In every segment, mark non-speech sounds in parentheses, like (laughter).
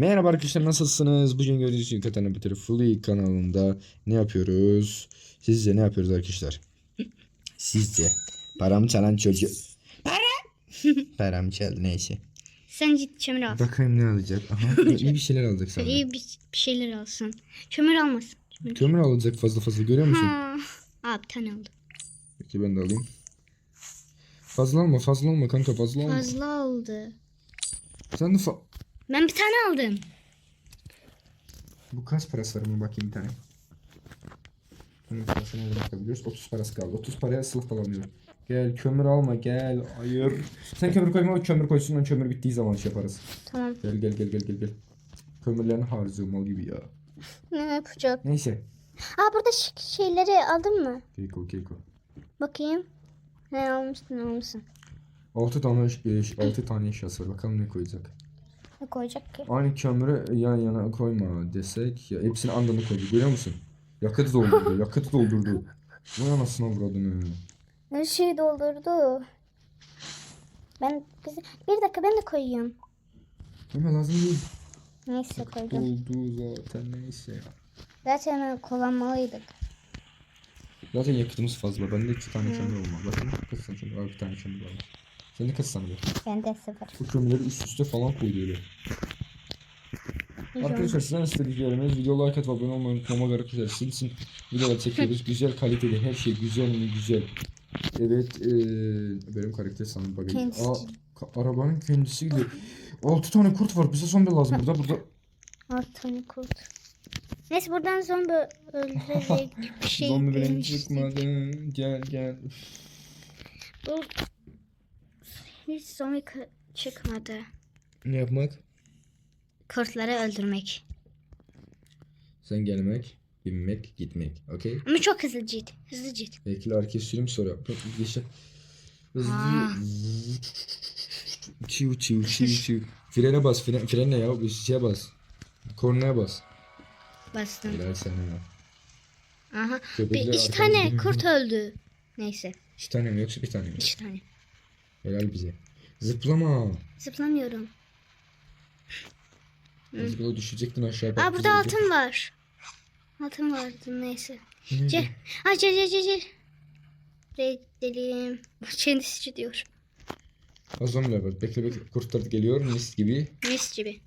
Merhaba arkadaşlar nasılsınız? Bugün gördüğünüz gibi Katana Bitir Fully kanalında ne yapıyoruz? Sizce ne yapıyoruz arkadaşlar? Sizce paramı çalan çocuk. Para. (laughs) Paramı çaldı neyse. Sen git kömür al. Bakayım ne alacak. Aha (laughs) iyi bir şeyler alacak sana. İyi bir, bir şeyler alsın. Kömür almasın. Kömür. Kömür alacak fazla fazla görüyor musun? Ha. Aa bir tane aldım. Peki ben de alayım. Fazla alma fazla alma kanka fazla alma. Fazla aldı. Sen de fa- Ben bir tane aldım. Bu kaç parası var mı bakayım bir tane. Bunun parasını nereden bakabiliyoruz? 30 parası kaldı. 30 paraya sılıf alamıyor. Gel kömür alma gel. Hayır. Sen kömür koyma o kömür koysun lan kömür bittiği zaman şey yaparız. Tamam. Gel gel gel gel gel gel. Kömürlerini harcıyor mal gibi ya. Ne yapacak? Neyse. Aa burada şeyleri aldın mı? Keiko keiko. Bakayım. Ne almışsın ne almışsın. 6 tane eş- 6 tane eşyası var. Bakalım ne koyacak. Ne koyacak ki? Aynı kömürü yan yana koyma desek ya hepsini andını koydu. Görüyor musun? Yakıtı doldurdu. yakıtı doldurdu. Vay anasını avradını. Her şeyi doldurdu. Ben bir dakika ben de koyuyorum. Hemen lazım değil. Neyse koydum. Doldu zaten neyse ya. Zaten kullanmalıydık. Zaten yakıtımız fazla. Bende iki tane kömür olmalı. Bakın var? Bir tane kömür var. Sende kaç tane var? Bende sıfır. Bu kömürleri üst üste falan öyle. Arkadaşlar sizden istediklerimiz video like atıp abone olmayı unutmamak arkadaşlar. Sizin için videolar çekiyoruz. güzel kaliteli her şey güzel mi güzel. Evet eee benim karakter sanırım bagajı. Kendisi. Arabanın kendisiydi. 6 tane kurt var. Bize zombi lazım burada. Burada Altını kurt. Neyse buradan zombi öldürecek (laughs) bir şey zombi benim çıkmadı. Gel gel. Bu hiç zombi çıkmadı. Ne yapmak? Kurtları öldürmek. Sen gelmek, binmek, gitmek. Okey? Ama çok hızlı git. Hızlı git. Belki arkaya süreyim sonra. Geçe. Hızlı. Çiv çiv çiv çiv. Frene bas. Fren, frene ya. Bir şeye bas. Kornaya bas. Bastım. Helal sana ya. Aha. Bir iki tane kurt öldü. Neyse. İki tane mi yoksa bir tane mi? iki tane. Helal bize. Zıplama. Zıplamıyorum. Zıpla düşecektin aşağı. Aa burada altın var. Altın vardı neyse. Ce. Ay ce ce ce ce. Reddelim. Kendisi diyor. Zombiler var. Bekle bekle. Kurtlar geliyor mis gibi. Mis gibi.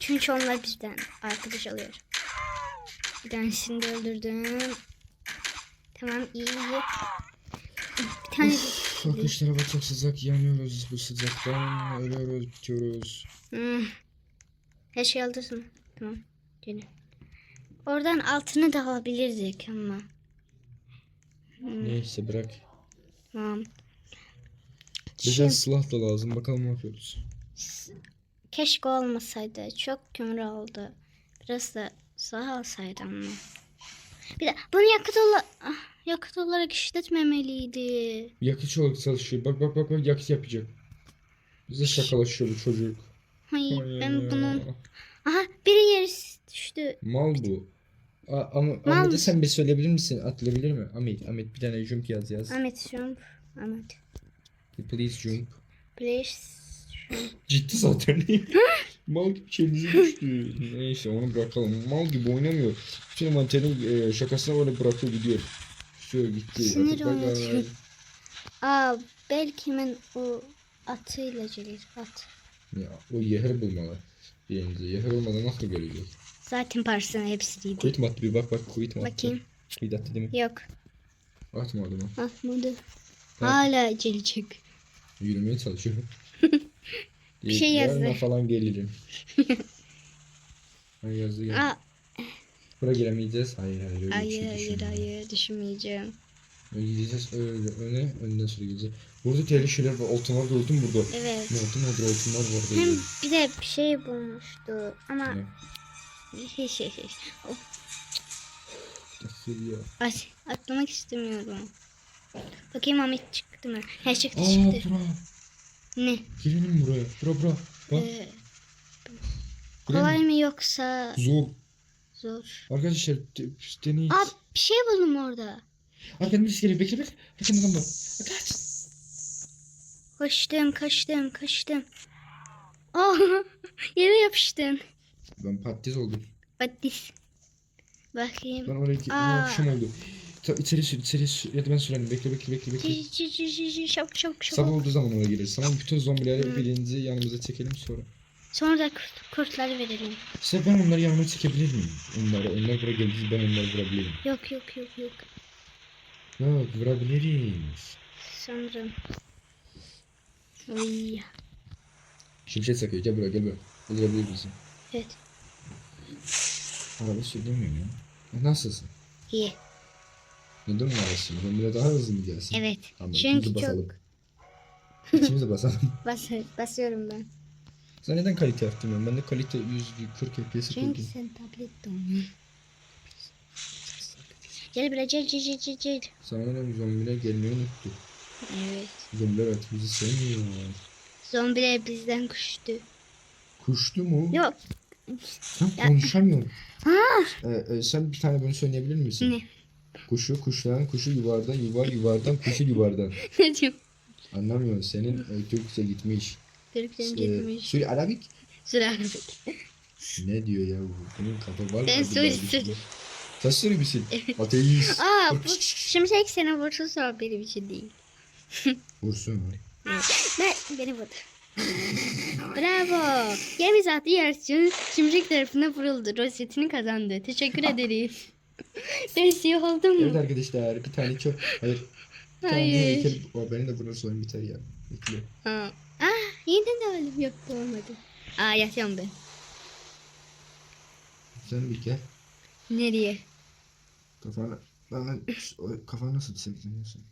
Çünkü onlar bizden arkadaş alıyor. Bir tanesini de öldürdüm. Tamam iyi iyi. Bir tane Arkadaşlar hava çok sıcak. Yanıyoruz bu sıcaktan. Ölüyoruz bitiyoruz. Hmm. Her şey aldın. Tamam. Gelin. Oradan altını da alabilirdik ama. Neyse bırak. Tamam. Bize Şimdi, silah da lazım. Bakalım ne yapıyoruz. keşke olmasaydı. Çok kömür oldu. Biraz da saha alsaydı ama. Bir de bunu yakıt, ola ah, yakıt olarak işletmemeliydi. Yakıt olarak çalışıyor. Bak bak bak bak yakıt yapacak. Bize şakalaşıyor bu çocuk. Hayır Vay ben ya. bunun... Aha biri yeri düştü. Mal bu. A ama Ahmet'e sen bir söyleyebilir misin? Atlayabilir mi? Ahmet, Ahmet bir tane jump yaz yaz. Ahmet jump. Ahmet. Please jump. Please jump. Ciddi zaten. (laughs) Mal gibi kendisi düştü. Neyse onu bırakalım. Mal gibi oynamıyor. Bütün mantenin e, şakasına böyle bırakıyor gidiyor. Şu gitti. Sinir oluyor. Aa belki ben o atıyla gelir. At. Ya, o yehir bulmalı. Birinci yehir olmadan nasıl gelecek? Zaten parasının hepsiydi. Quit mi attı bir bak bak quit mi attı? Bakayım. Quit attı değil mi? Yok. Atmadı mı? Atmadı. Hala gelecek. Yürümeye çalışıyor. (laughs) Bir şey Yarına yazdı. falan gelirim. (laughs) Hayır yazdı gel. Aa, Buraya giremeyeceğiz. Hayır hayır öyle bir hayır şey hayır hayır düşünmeyeceğim. Öyle gideceğiz öyle öne önden sonra gideceğiz. Burada tehlikeli şeyler var. Altınlar gördün mü burada? Evet. Ne altın vardır altınlar var. Hem bir de bir şey bulmuştu ama Ne? şey şey şey. Of, Dakika ya. Ay, atlamak istemiyorum. Bakayım Ahmet çıktı mı? He çıktı Aa çıktı. bura. Ne? Girelim buraya. Bura bura. Bak. Ee, kolay mı yoksa Zor. Zor? Arkadaşlar de- deneyiz. Aa bir şey buldum orada. Arkadan birisi geliyor. Bekle bekle. Arkadan adam var. Kaç. Kaçtım kaçtım kaçtım. Aa yere yapıştın. Ben patates oldum. Batis. Bakayım. Ben oraya. Aa. Akşam oldu. Ta, içeri sür, içeri sür. Ya da ben sürerim. Bekle, bekle, bekle, bekle. Çi- Çabuk çabuk Sabah çabuk. olduğu zaman oraya gireriz. Tamam bütün zombileri birinci yanımıza çekelim sonra. Sonra da kurt- kurtları verelim. İşte ben onları yanıma çekebilir miyim? Onları, onlar buraya geldiğinde ben onları vurabilirim. Yok yok yok yok. Yok vurabiliriz. Sanırım. Oy. Şimşek çakıyor. Gel buraya gel buraya. Öldürebilir misin? Evet. Araba süremiyorum ya. E, Nasılsın? İyi. Neden mi arasın? Zombiler daha hızlı mı gelsin? Evet. Tamam, Çünkü basalım. çok İkimizi basalım. (laughs) bas basıyorum ben. Sen neden kalite yaptın ben? Ben de kalite 140 FPS Çünkü koydum. sen tablette oynuyorsun. Gel buraya gel gel gel gel, gel. Sanırım zombiler gelmeyi unuttu. Evet. Zombiler artık bizi sevmiyor. Zombiler bizden kuştu. Kuştu mu? Yok. Sen Ya- konuşamıyorum. Ee, e, sen bir tane bunu söyleyebilir misin? Ne? Kuşu kuşlayan kuşu yuvardan yuvar yuvardan kuşu yuvardan. (laughs) ne diyorum? Anlamıyorum senin e, Türkçe gitmiş. Türkçen Ee, gitmiş. Suri Arabik (laughs) ne diyor ya bu? Bunun kafa var Ben mı? Suri- Bilmiyorum. Suri. Sen Suri misin? Ateist. (laughs) Aa bu şimşek seni vurursa benim için değil. (laughs) Vursun. Ben beni vurdu. Bravo. Gemi zaten yarışçı şimşek tarafına vuruldu. Rozetini kazandı. Teşekkür ederiz. Dersi oldu mu? Evet arkadaşlar bir tane çok hayır. Hayır. heykel. O benim de vurursa oyun biter ya. Bekle. Aa, ah, yeniden de öldüm. Yok olmadı. Aa yatıyorum ben. Sen bir gel. Nereye? Kafana. Lan kafana nasıl çektiriyorsun?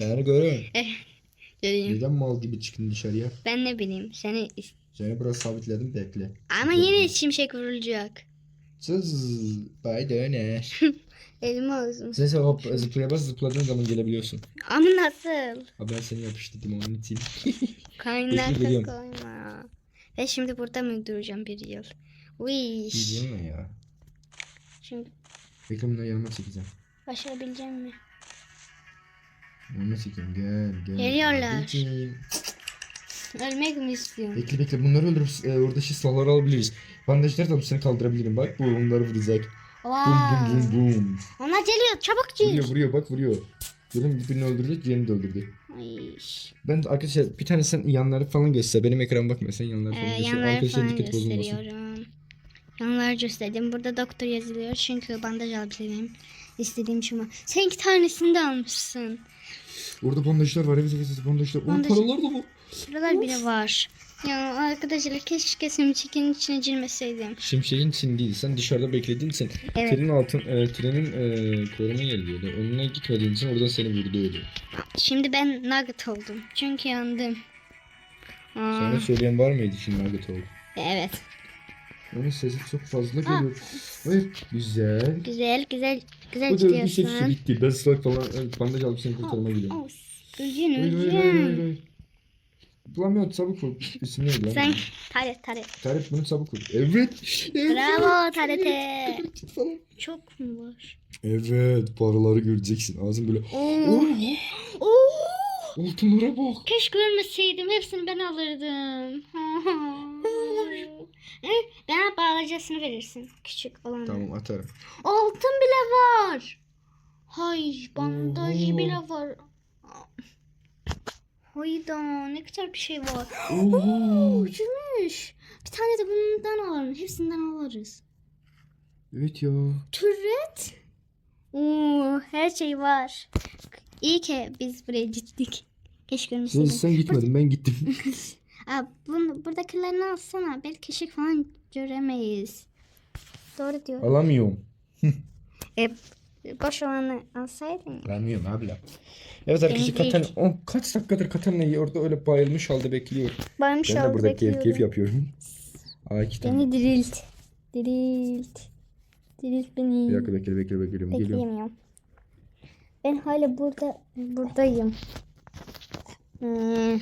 Yani (laughs) görün. Göreyim. Neden mal gibi çıktın dışarıya? Ben ne bileyim. Seni Seni buraya sabitledim bekle. ama yine şimşek vurulacak. Sız. Bay döner. (laughs) Elimi ağzım. Sen sen hop zıplaya bas zıpladığın zaman gelebiliyorsun. Ama nasıl? Ha ben seni yapıştırdım onun için. (laughs) Kaynakta biliyorum. koyma. Ve şimdi burada mı duracağım bir yıl? Uy. Diyeceğim mi ya? Şimdi bunları yanıma çekeceğim. başarabileceğim mi? Yanıma çekeyim gel gel. Geliyorlar. Abicim. Ölmek mi istiyorum? Bekle bekle bunları öldürüp e, orada şey silahları alabiliriz. Bandajları da seni kaldırabilirim bak bu onları vuracak. Bum bum Wow. bum bum. Onlar geliyor. Çabuk Vuruyor çık. vuruyor bak vuruyor. Gördün birini öldürdü diğerini de öldürdü. Ay. Ben de arkadaşlar bir tane sen yanları falan göster. Benim ekran bakma sen yanları falan Ee, göster. yanları Arkadaşlar falan dikkat bozulmasın. gösteriyorum. Yanları gösterdim. Burada doktor yazılıyor. Çünkü bandaj alabilirim. İstediğim şu mu? Sen iki tanesini de almışsın. Orada bandajlar var evet evet evet, bandajlar. O Bandaj- paralar da mı? Buralar bile var. Ya arkadaşlar keşke simçikin içine girmeseydim. Şimşeğin için değil. Sen dışarıda beklediğin için Evet. trenin altın e, trenin e, koruma yeri diyordu. Önüne gitmediğin için oradan seni vurduyordu. Şimdi ben nugget oldum. Çünkü yandım. Aa, Sana söyleyen var mıydı şimdi nugget oldu? evet. Onun sesi çok fazla geliyor. Hayır. Güzel. Güzel güzel güzel Bu da bir şey gidiyorsun. bitti. Ben slot falan e, bandaj alıp seni kurtarmaya gidiyorum. Üzgün Hayır hayır hayır hayır. Bulamıyorum çabuk ol. İsim neydi lan? Sen taret taret. Tarif bunu çabuk ol. Evet. evet. Bravo. Falan. Çok mu var? Evet paraları göreceksin. Ağzın böyle. Oo. Oo. altınlara bak. Keşke ölmeseydim. Hepsini ben alırdım. (laughs) Bana bağlacasını verirsin. Küçük olan. Tamam atarım. Altın bile var. Hay bandajı Oo. bile var. Hayda ne kadar bir şey var. Oo. Gümüş. Bir tane de bundan alalım. Hepsinden alırız. Evet ya. Türet. Oo, her şey var. İyi ki biz buraya gittik. Keşke Sen, görmüşseydim. sen gitmedin ben gittim. (laughs) Aa, bunu, buradakilerini alsana. Belki ışık falan göremeyiz. Doğru diyor. Alamıyorum. E, boş olanı alsaydın. Alamıyorum abla. Evet arkadaşlar Benim Katan o kaç dakikadır Katan'la orada öyle bayılmış halde bekliyor. Varmış Ben de burada keyif keyif bekliyorum. yapıyorum. Aa iki tane. Beni dirilt. Dirilt. Dirilt beni. Bir dakika bekle bekle bekliyorum. Bekleyemiyorum. Ben hala burada buradayım. Hmm,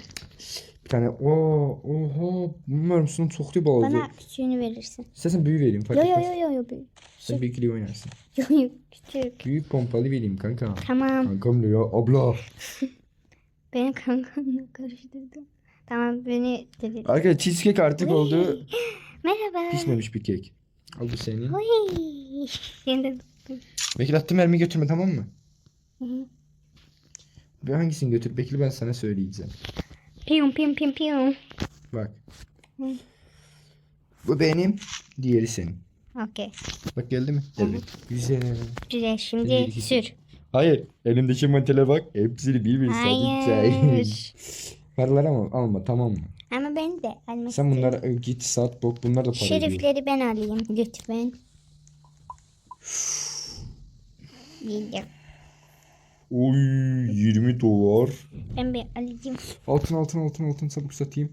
Bir tane ooo oha bilmiyorum sunum iyi oldu. bana küçüğünü verirsin. İstersen büyü vereyim fark Yo yo etmez. yo yo yo. Sen büyük oynarsın. (laughs) Küçük. Büyük pompalı vereyim kanka. Tamam. Kankam ya abla. (laughs) Beni kankamla karıştırdım. Tamam beni dirilt. Arkadaşlar cheesecake artık oldu. (laughs) Merhaba. Pişmemiş bir kek. Al bu senin. Oy. Yeniden. Bekle attım mermi götürme tamam mı? Hı hı. Bir hangisini götür? Bekle ben sana söyleyeceğim. Piyum piyum piyum piyum. Bak. Hı. Bu benim. Diğeri senin. Okey. Bak geldi mi? Evet. Güzel. Güzel Şimdi şimdi ikisi. sür. Hayır. Elimdeki mantele bak. Hepsini bir bir Hayır. (laughs) Paraları ama alma tamam mı? Ama ben de almak Sen istiyorum. bunlara git sat bok bunlar da para ediyor. Şerifleri ben alayım lütfen. Yedim. Oy 20 dolar. Ben bir alayım. Altın altın altın altın çabuk satayım.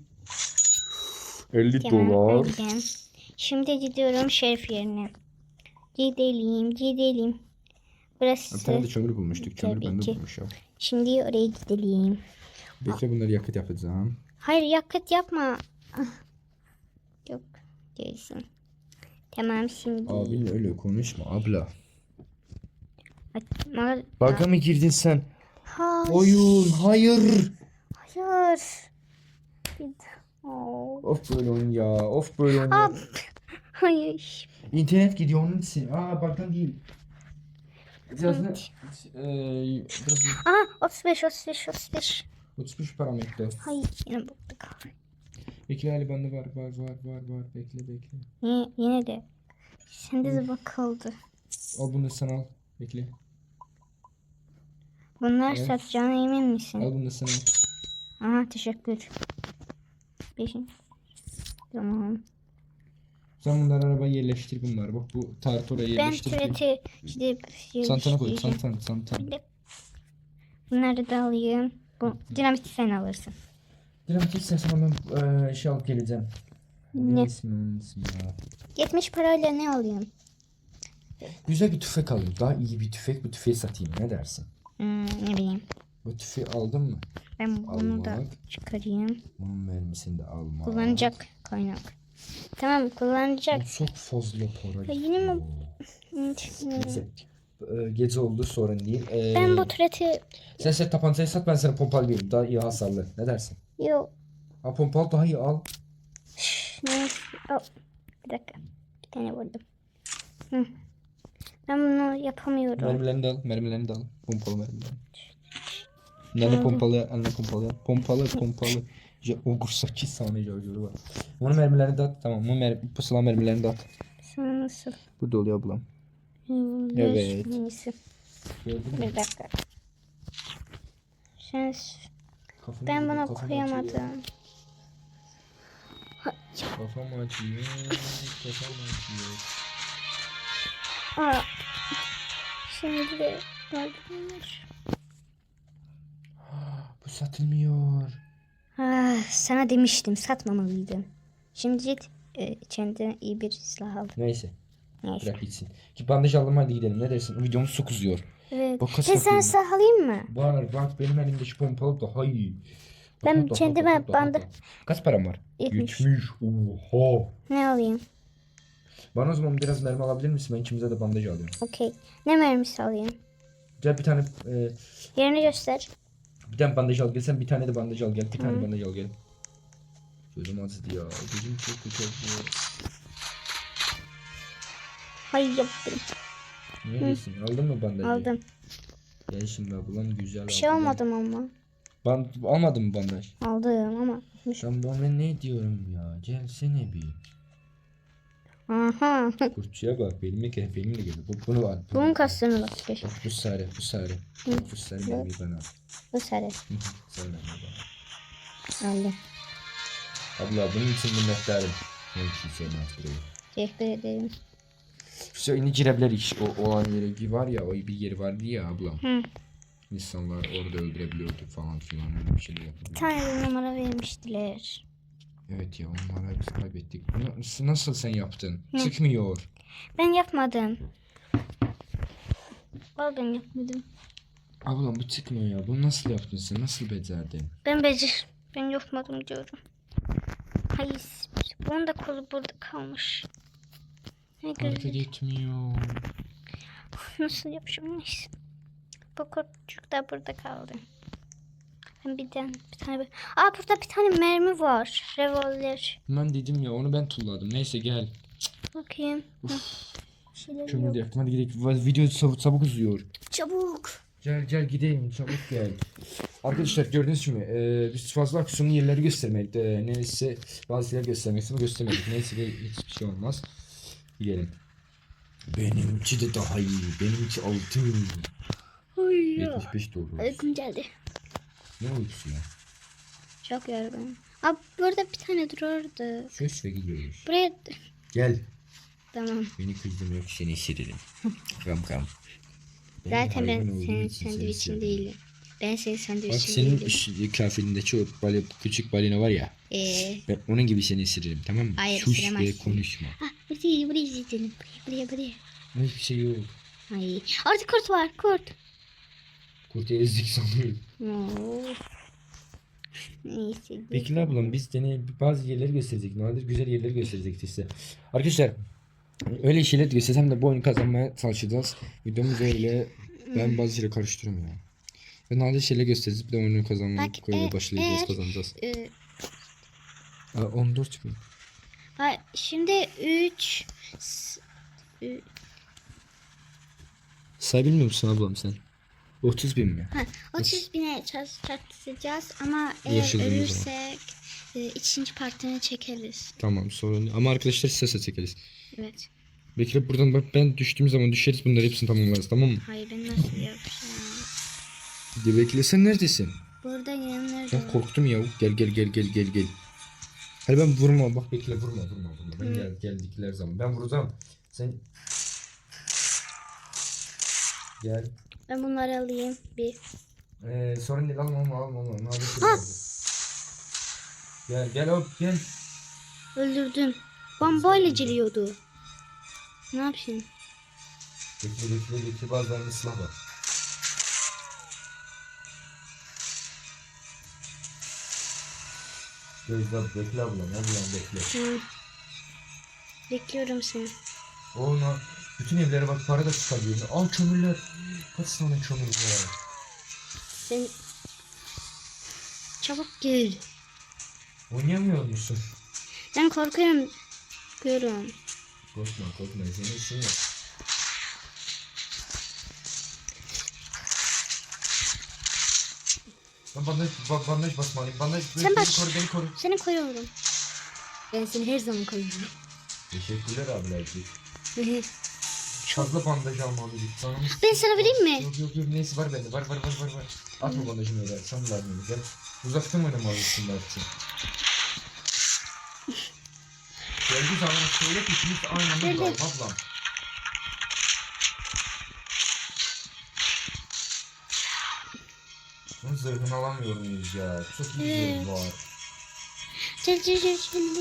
50 Tamam dolar. alacağım. Şimdi gidiyorum şerif yerine. Gidelim gidelim. Bir tane Burası. de kömür bulmuştuk. Kömür bende ki. bulmuş ya. Şimdi oraya gidelim. Bekle bunları yakıt yapacağım. Hayır yakıt yapma. Ah. Yok değilsin. Tamam şimdi. Abinle öyle konuşma abla. Baga mı girdin sen? Hayır. Oyun hayır. Hayır. Bir-. Of böyle oyun ya. Of böyle oyun. Aa, Hayır. İnternet gidiyor onun için. Aa bug'dan değil. Biraz da eee biraz da- Aha 35 35 35. 35 parametre. Hayır yine bulduk. Bekle Ali bende var var var var var. Bekle bekle. Yine, yine de. Sende de bakıldı. Al bunu da sen al. Bekle. Bunlar Evet. satacağına emin misin? Al bunu da sen al. Aha teşekkür. Beşin. Tamam. Sen bunları arabaya yerleştir bunları. Bak bu tarih oraya Ben yerleştir. ki- türeti gidip Santana koy. yerleştireceğim. Santan santan. Bir de Bunları da alayım. Bu dinamiti sen alırsın. Dinamit istersen ben eee, şey alıp geleceğim. Ne? İsmi ismi ya. 70 parayla ne alayım? Güzel bir tüfek alayım. Daha iyi bir tüfek. Bu tüfeği satayım. Ne dersin? Hmm, ne bileyim. Bu tüfeği aldın mı? Ben bunu da Almak. çıkarayım. Bunun mermisini de alma. Kullanacak kaynak. Tamam kullanacak. Bu çok fazla para. Ya yine mi-. Neyse. Ee, gece oldu sorun değil. Ee, Ben bu türeti Sen sen tabancayı sat ben sana pompalı vereyim. Daha iyi hasarlı. Ne dersin? yok. Ha pompalı daha iyi al. Neyse. Al. Bir dakika. Bir tane vurdum. Hı. Ben bunu yapamıyorum. Mermilerini de al. Mermilerini de al. Pompalı mermilerini. Nerede pompalı? Eline pompalı. Pompalı pompalı. Ya, o 48 saniye şarjörü var. Onun mermilerini de at. Tamam. Bu mer pusula mermilerini de at. Sana nasıl? Burada oluyor ablam. Evet. Bir dakika. Sen, ben buna koyamadım. Kafam acıyor. Kafam acıyor. Aa. Şimdi de gördünüz. Bu satılmıyor. Ah, sana demiştim satmamalıydım. Şimdi git e, kendine iyi bir silah al. Neyse. Neyse. Bırak gitsin. Ki bandaj aldım hadi gidelim. Ne dersin? Videomuz çok uzuyor. Evet. Bak kaç Ben sana silah alayım mı? Var bak benim elimdeki pompalı daha iyi. Ben Daha, daha, kendime daha, bandı-. Kaç param var? 70. 70. Oha. Ne alayım? Bana o zaman biraz mermi alabilir misin? Ben ikimize de bandaj alıyorum. Okey. Ne mermisi alayım? Gel bir tane e, Yerini göster. Bir tane bandaj al gel. Sen bir tane de bandaj al gel. Bir tane Hı. bandaj al gel. Gözüm acıdı ya. Gözüm çok kötü acıyor. Hayır yaptım. Ne diyorsun? Aldın mı bandajı? Aldım. Gel şimdi ablam güzel Bir şey ablam. almadım ama. Band almadın mı bandaj? Aldım ama. Sen bana ne diyorum ya? Gelsene bir. Aha. Kurtçuya bak. Benimle kere benimle geliyor. Bu, bunu bunu Bunun kastını bak. bir. Bak bu sarı. Bu sarı. Bak bu sarı mermiyi bana. Bu sarı. sarı mermiyi bana al. Aldım. Abla bunun için minnettarım. Ne için sevmez burayı. Teşekkür ederim. Söyle girebilir iş o olan yere bir var ya o bir yeri vardı ya ablam. Hı. İnsanlar orada öldürebiliyordu falan filan öyle bir şeyler Bir yapabiliyordu. tane numara vermiştiler. Evet ya onları biz kaybettik. Bunu nasıl sen yaptın? Ne? Çıkmıyor. Ben yapmadım. Al ben yapmadım. Ablam bu çıkmıyor ya. Bunu nasıl yaptın sen? Nasıl becerdin? Ben becer. Ben yapmadım diyorum. Hayır. Bunun da kolu burada kalmış. Ne Hareket etmiyor. Nasıl yapacağım neyse. Bu kurtçuk da burada kaldı. Ben bir tane, bir tane bir... Aa burada bir tane mermi var. Revolver. Ben dedim ya onu ben tulladım. Neyse gel. Bakayım. Kömür de yaktım hadi gidelim. Video çabuk, çabuk uzuyor. Çabuk. Gel gel gidelim çabuk gel. Arkadaşlar gördüğünüz gibi e, biz fazla aksiyonlu yerleri göstermedik. E, neyse bazı yerler göstermek istedim göstermedik. Neyse de hiçbir şey olmaz. Gidelim. Benimki de daha iyi. Benimki altın. Ay ya. 75 dolar. Uykum geldi. Ne uykusu ya? Çok yorgunum. Aa burada bir tane dururdu. Söz ve gidiyoruz. Buraya... Gel. Tamam. Beni kızdım yok seni hissederim. (laughs) kam kam. Zaten ben hayvan olduğum senin için seni sandviçin seviyorum. değilim. Ben senin Bak sandviçin senin değilim. iş- kıyafetindeki o bali, küçük balina var ya. Ee, Ben onun gibi seni hissederim tamam mı? Hayır, Sus ısıramazsın. konuşma. ah, buraya buraya gidelim. Buraya buraya buraya. Hiçbir şey yok. Ay, orada kurt var kurt. Kurt ezdik sanıyorum. Neyse. Peki ne yapalım biz seni bazı yerleri gösterecek. Nadir güzel yerleri gösterecektik size. Arkadaşlar öyle şeyler göstersem de bu oyunu kazanmaya çalışacağız. Videomuz öyle ben bazı şeyleri karıştırıyorum ya. Ve nadir şeyler göstereceğiz bir de oyunu kazanmaya Bak, e- başlayacağız eğer- kazanacağız. Ee, Aa, 14 bin. ha, şimdi 3 Say bilmiyor musun ablam sen? 30 bin mi? ha, 30 bine çar- çarptıracağız ama eğer Yaşadığımız ölürsek e, ikinci partini çekeriz. Tamam sorun değil. Ama arkadaşlar sese çekeriz. Evet. Bekle buradan bak ben düştüğüm zaman düşeriz bunları hepsini tamamlarız tamam mı? Hayır ben nasıl yapacağım? Hadi bekle sen neredesin? Burada yanlarda Ben korktum ya. Gel gel gel gel gel gel. Hadi ben vurma bak bekle vurma vurma vurma. Ben Hı. gel geldikler zaman. Ben vuracağım. Sen Gel. Ben bunları alayım. Bir. Ee, sorun değil alma alma alma alma. Ne? Gel gel hop gel. Öldürdüm. Bombayla geliyordu. Ne yapayım? Bekle bekle bekle bazılarında silah var. Gözler bekle ablam ablam bekle. Hı. Bekliyorum seni. Ona bütün evlere bak para da çıkabiliyor. Al kömürler. Kaç tane kömür var? Sen çabuk gel. Oynayamıyor musun? Ben korkuyorum. Korkuyorum. Korkma korkma senin işin yok. Ben bandaj, ba- bandaj basmalıyım. Bandaj Sen beni koru beni koru. Seni koruyorum. Ben seni her zaman koruyorum. Teşekkürler abilerciğim. Fazla bandaj almalıydık. Mı- Ben sana vereyim mi? Yok yok yok neyse var bende var var var var var. Atma bandajını öyle sen ver beni gel. Uzaktan oynamalısın belki. Geldi zaman söyle ki ikimiz de aynı anda bulalım gel. ablam. Bunun zırhını alamıyor muyuz ya? Çok iyi Evet. zırh var. Gel gel gel şimdi.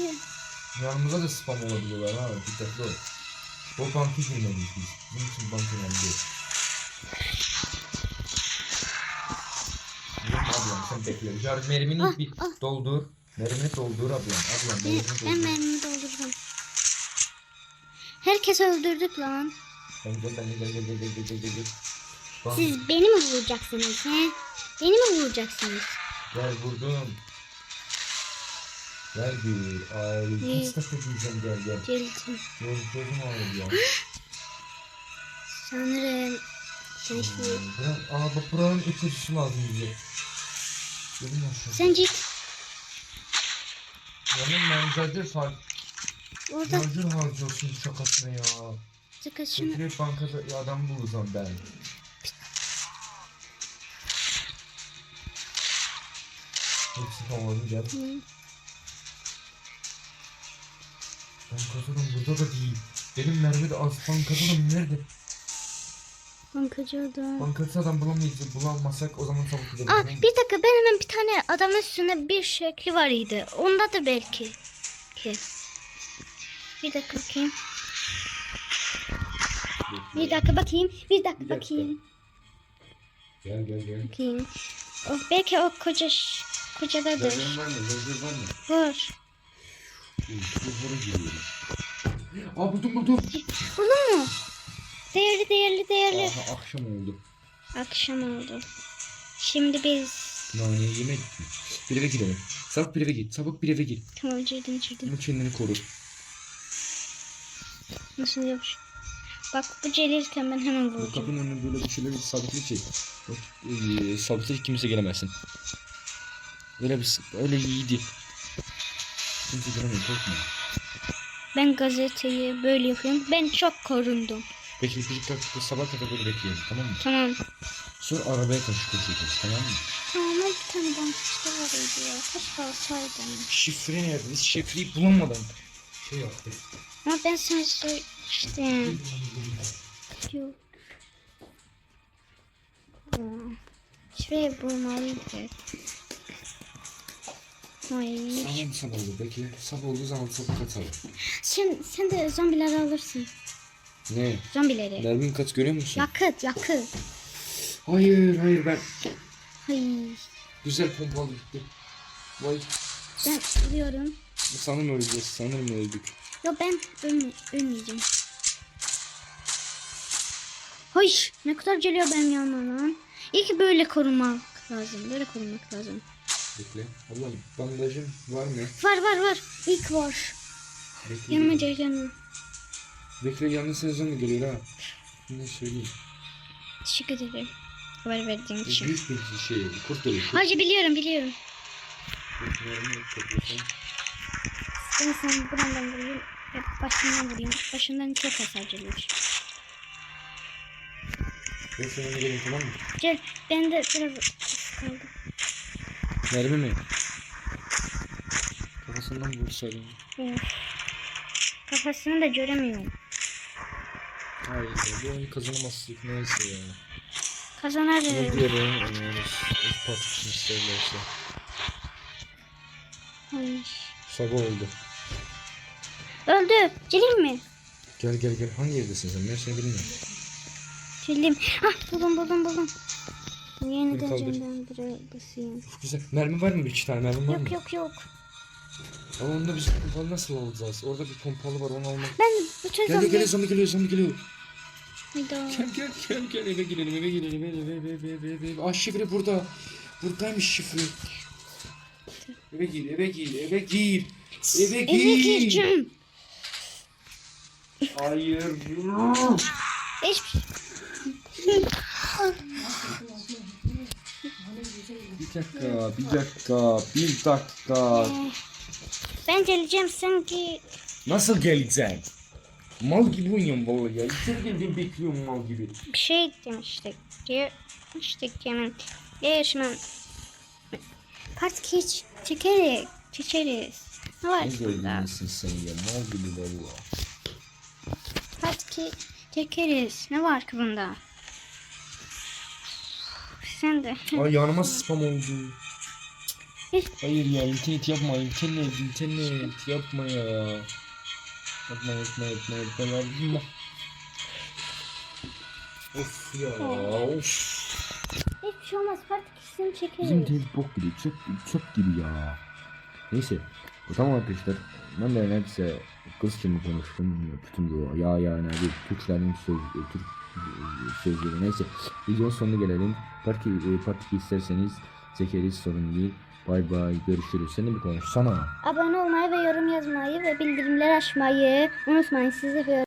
Yanımıza da spam olabiliyorlar ha dikkatli ol. O banka girmeliyiz biz. Bunun için banka önemli değil. Ablam sen bekle. Jar mermini Ah, bir ah. doldur. Mermini doldur ablam. Ablam Ben, mermini ben doldur. mermimi doldurdum. Herkes öldürdük lan. Ben gel ben gel gel gel gel gel gel Siz beni mi vuracaksınız he? Beni mi vuracaksınız? Gel vurdum. Gel bir. Ay İyi. kaç diyeceğim gel gel. Geldim. Göz, gözüm ağrıyor. Sanırım sen şimdi... Hmm, buran- Aa bak buranın ipucusu lazım bize. Gelin aşağı. Sen git. Yanım ben zaten fark. Orada Harcır harcıyorsun şakasına ya. sıkışını... Götürüp bankada adam bulacağım ben. Hepsi tamamladım gel. Hı. Bankadalım burada da değil. Benim mermi de az. Bankadalım nerede? Bankacı adam. Bankası adam bulamayız. Bulamazsak o zaman çabuk gidelim. Aa bir dakika ben hemen bir tane adamın üstünde bir şekli var idi. Onda da belki. Ki. Bir dakika bakayım. Bir dakika bakayım. Bir dakika Bir dakika. bakayım. Gel gel gel. Bakayım. Oh, belki o koca kocadadır. Lazer var mı? Lazer var mı? Var. Huzura giriyorum. Aa buldum buldum. Buldun mu? Değerli değerli değerli. Aha akşam oldu. Akşam oldu. Şimdi biz Nane yemek mi? Bir eve gidelim. Sabah bir eve git. Sabah bir eve git. Tamam içirdim içirdim. Ama kendini koru. Nasıl yapmış? Bak bu celirken ben hemen Bu vuracağım. kapının önüne böyle bir şeyler sabitli. Bak, e, sabitli kimse gelemezsin. Öyle bir öyle iyiydi. Kimse gelemiyor korkma. Ben gazeteyi böyle yapıyorum. Ben çok korundum. Peki biz kalkıp sabah kadar böyle bekleyelim tamam mı? Tamam. Sonra arabaya karşı koşacağız tamam mı? Tamam bir tane bankişte var ya. Keşke alsaydım. Şifre nerede? Biz şifreyi bulamadan şey yaptık. Ama ben sana söylemiştim. Yok. Şurayı bulmalıydık. Ay. Tamam sabah oldu bekle. Sabah olduğu zaman sabah katalım. Sen, sen de zombileri alırsın. Ne? Zombileri. Nermin kaç görüyor musun? Yakıt yakıt. Hayır hayır ben Hayır. güzel pompalı gitti. Vay Ben biliyorum. sanırım öleceğiz sanırım öldük. Yok ben ölme, ölmeyeceğim. Hayır ne kadar geliyor benim yanıma lan. İyi ki böyle korunmak lazım. Böyle korunmak lazım. Bekle. Ablam bandajın var mı? Var var var. İlk var. Bekle. Yanıma gel yanıma. Bekle yalnız sezon geliyor ha? Ne söyleyeyim? Teşekkür ederim. Haber verdiğin için. Büyük bir şey. Kurt. Kurt. Hacı biliyorum biliyorum. Ben sen burandan vurayım. Hep başından vurayım. Başından çok hasar geliyor. Ben önüne geleyim tamam mı? Gel ben de biraz kaldı. Mermi mi? Kafasından vursaydım. Of. Kafasını da göremiyorum. Hayır bu oyunu kazanamazsın neyse ya. Kazanır. Ne diyelim? Ispat için isterlerse. Ay. Sabah oldu. Öldü. Geleyim mi? Gel gel gel. Hangi yerdesin sen? Ben seni bilmiyorum. Geleyim. Ah buldum buldum buldum. Yeni Dur, kaldır. basayım. Çok güzel. Mermi var mı? Bir iki tane mermi var mı? Yok yok yok. Ama onda biz pompalı nasıl alacağız? Orada bir pompalı var onu almak. Ben bütün Geliyor geliyor zombi geliyor zombi geliyor. Hayda. Gel gel gel gel eve girelim eve girelim eve eve eve eve eve eve. Aa şifre burada. Buradaymış şifre. Eve gir eve gir eve gir. Eve gir. Eve gireceğim. Hayır. Hiçbir dakika bir dakika bir dakika. Ben geleceğim sanki. Nasıl geleceksin? Mal gibi oynuyorum vallahi ya. İçeri geldim bekliyorum mal gibi. Bir şey demiştik. Demiştik hemen. Değişmem. Part hiç çekeriz. Çekeriz. Ne var Ne gördüğünüzsün sen ya mal gibi valla. Part çekeriz. Ne var ki bunda? Sen de. Ay yanıma spam oldu. Hayır ya internet yapma internet internet yapma ya. Yapma yapma yapma yapma yapma. Of ya of. Hiçbir şey olmaz. Part ikisini Bizim çekeriz. internet bok gibi çöp, çöp gibi ya. Neyse. O tamam arkadaşlar. Ben de neredeyse kız için konuştum. Bütün bu ya ya ne bir Türklerin söz, Türk e, sözleri neyse. Videonun sonuna gelelim. Part 2 part iki isterseniz çekeriz sorun değil. Bay bay görüşürüz. Sen de bir konuşsana. Abone olmayı ve yorum yazmayı ve bildirimleri açmayı unutmayın. Sizi seviyorum.